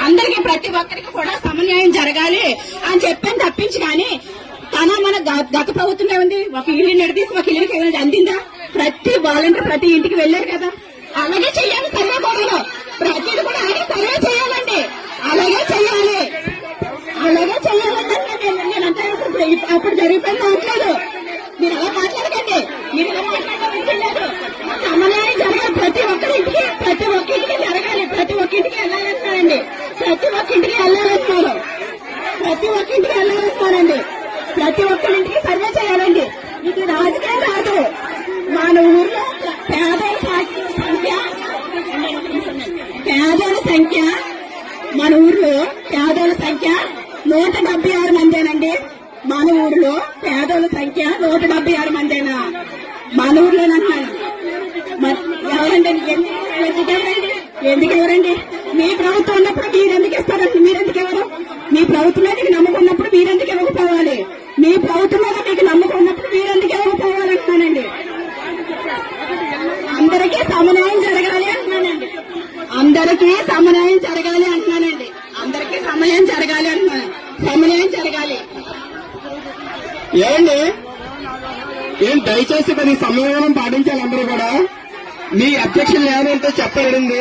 అందరికి ప్రతి ఒక్కరికి కూడా సమన్వయం జరగాలి అని చెప్పని తప్పించి కానీ తన మన గ- గత ప్రభుత్వం ఏముంది? ఒక ఇల్లు నిడదీసి ఒక ఇల్లుకి ఏదైనా అందిందా? ప్రతి వాలంటీర్ ప్రతి ఇంటికి వెళ్ళారు కదా. అలాగే చెయ్యాలి సర్వే కూడా ప్రతిది కూడా అలాగే సర్వే చేయాలండి. అలాగే చెయ్యాలి అలాగే చెయ్యాలంటే నేను- నేనంతా అప్పుడు జరిగిపోయింది అవట్లేదు మీరు అలా మాట్లాడకండి మీరు ఇలా మాట్లాడలేదు సమన్వయం జరగాలి ప్రతి ఒక్కరి ఇంటికి ప్రతి ఒక్క ఇంటికి ఒక్కింటికి ప్రతి వెళ్ళాలంటున్నారండి ప్రతి ఒక్కింటికి వెళ్ళాలంటున్నారు ప్రతి ఒక్కింటికి వెళ్ళాలంటున్నారండి ప్రతి ఒక్కరింటికి సర్వే చేయాలండి. ఇది రాజకీయం కాదు. మన ఊర్లో పేదల సంఖ్య పేదల సంఖ్య మన ఊర్లో పేదల సంఖ్య నూట డెబ్బై ఆరు మందేనండి. మన ఊర్లో పేదల సంఖ్య నూట డెబ్బై ఆరు మందేనా? మన ఊర్లోనంటున్నాను. మరి ఎవరండి? ఎందుకు ఇవ్వరండి ఎవరండి? మీ ప్రభుత్వం ఉన్నప్పుడు మీరు ఎందుకు ఇస్తారండి మీరు ఎందుకు ఎవరు మీ ప్రభుత్వం మీద మీకు నమ్మకం ఉన్నప్పుడు మీరు ఎందుకు ఇవ్వకపోవాలి? మీ ప్రభుత్వం మీద మీకు నమ్మకం ఉన్నప్పుడు మీరు ఎందుకు ఇవ్వకపోవాలంటున్నానండి అందరికీ సమన్వయం జరగాలి అంటున్నానండి. అందరికీ సమన్వయం జరగాలి అంటున్నానండి. అందరికీ సమన్వయం జరగాలి అంటున్నాను. సమన్వయం జరగాలి. ఏమండి? ఏం దయచేసి కొన్ని సంయమనం పాటించాలి అందరూ కూడా? మీ అధ్యక్షులు ఏమంటే చెప్పండి